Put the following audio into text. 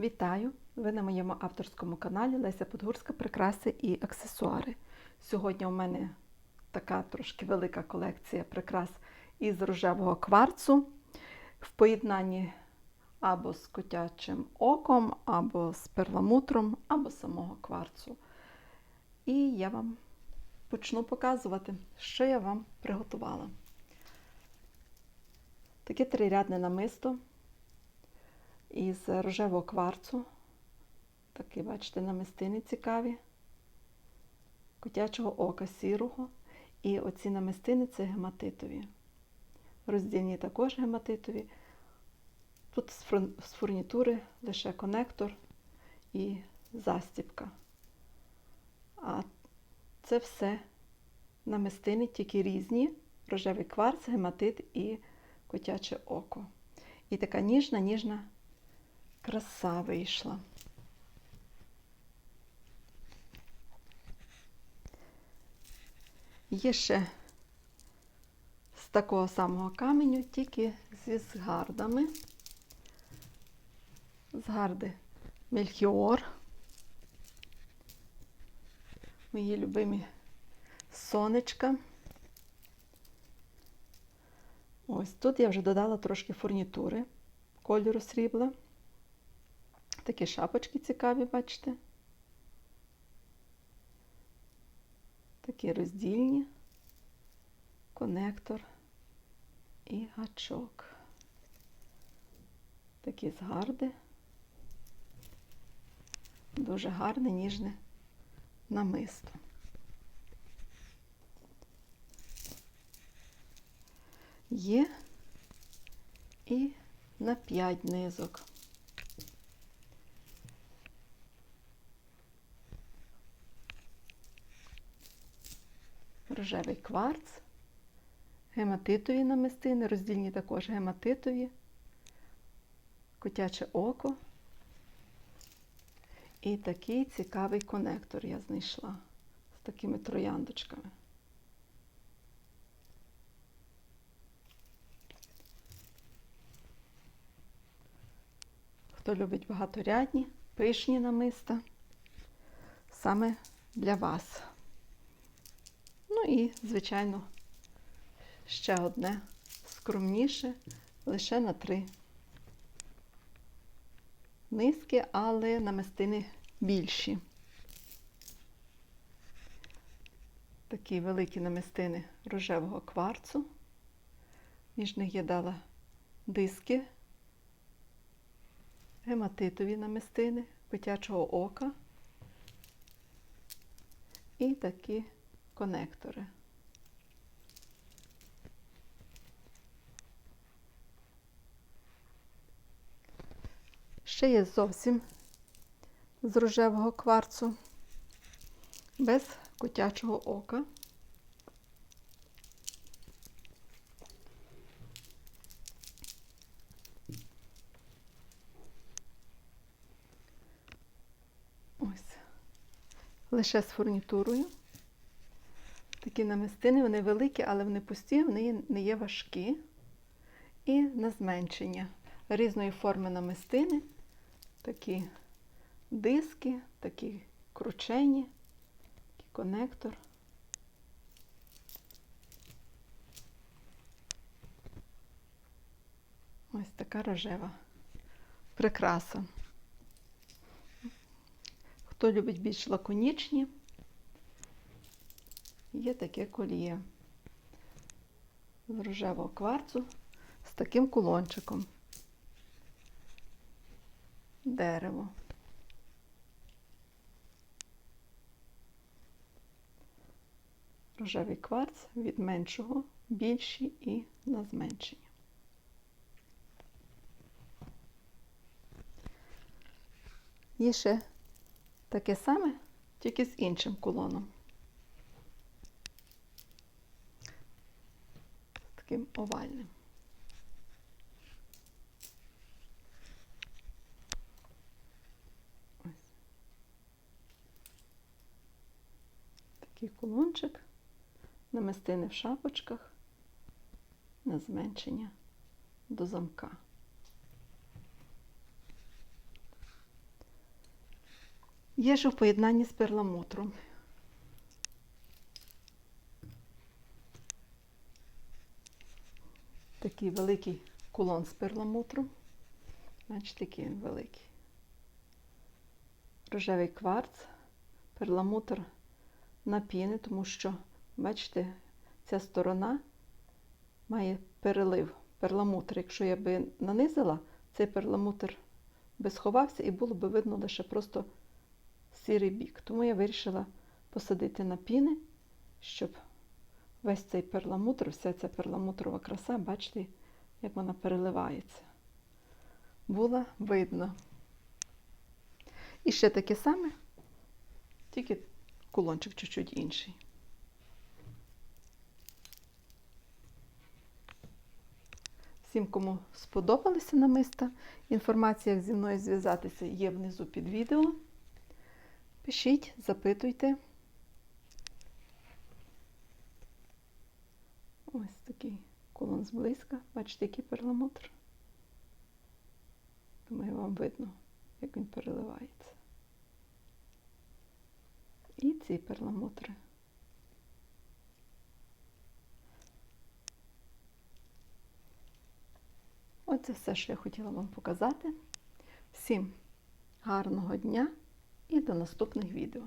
Вітаю! Ви на моєму авторському каналі Леся Подгурська Прикраси і аксесуари. Сьогодні у мене така трошки велика колекція прикрас із рожевого кварцу в поєднанні або з котячим оком, або з перламутром, або самого кварцу. І я вам почну показувати, що я вам приготувала. Таке трирядне намисто із рожевого кварцу. Такі, бачите, намистини цікаві, котячого ока сірого. І оці намистини це гематитові. Роздільні також гематитові. Тут з фурнітури лише конектор і застіпка. А це все намистини, тільки різні, рожевий кварц, гематит і котяче око. І така ніжна, ніжна краса вийшла. Є ще з такого самого каменю, тільки зі згардами. Згарди Мельхіор. Мої любимі сонечка. Ось тут я вже додала трошки фурнітури кольору срібла. Такі шапочки цікаві, бачите? Такі роздільні, конектор і гачок. Такі згарди. Дуже гарне, ніжне намисто. Є і на 5 низок. Рожевий кварц, гематитові намистини, роздільні також гематитові, котяче око. І такий цікавий конектор я знайшла з такими трояндочками. Хто любить багаторядні, пишні намиста, саме для вас. Ну і, звичайно, ще одне скромніше, лише на три низки, але намистини більші. Такі великі намистини рожевого кварцу. Між них я дала диски, гематитові намистини, котячого ока і такі конектори. Ще є зовсім з рожевого кварцу, без котячого ока. Ось, лише з фурнітурою. Такі намистини, вони великі, але вони пусті, вони не є важкі. І на зменшення різної форми намистини, такі диски, такі кручені, такий конектор. Ось така рожева прикраса. Хто любить більш лаконічні, є таке коліє з рожевого кварцу з таким кулончиком. Дерево. Рожевий кварц від меншого, більші і на зменшення. Є ще таке саме, тільки з іншим кулоном. Таким овальним. Ось. Такий кулончик, намистини в шапочках на зменшення до замка. Є ж у поєднанні з перламутром. Такий великий кулон з перламутром. Бачите, який він великий. Рожевий кварц, перламутр на піни, тому що, бачите, ця сторона має перелив перламутр. Якщо я би нанизила, цей перламутр би сховався і було би видно лише просто сірий бік. Тому я вирішила посадити на піни, щоб весь цей перламутр, вся ця перламутрова краса, бачите, як вона переливається. Було видно. І ще таке саме, тільки кулончик чуть-чуть інший. Всім, кому сподобалися намиста, інформація, як зі мною зв'язатися, є внизу під відео. Пишіть, запитуйте. Ось кулон зблизька. Бачите, який перламутр. Думаю, вам видно, як він переливається. І ці перламутри. Оце все, що я хотіла вам показати. Всім гарного дня і до наступних відео.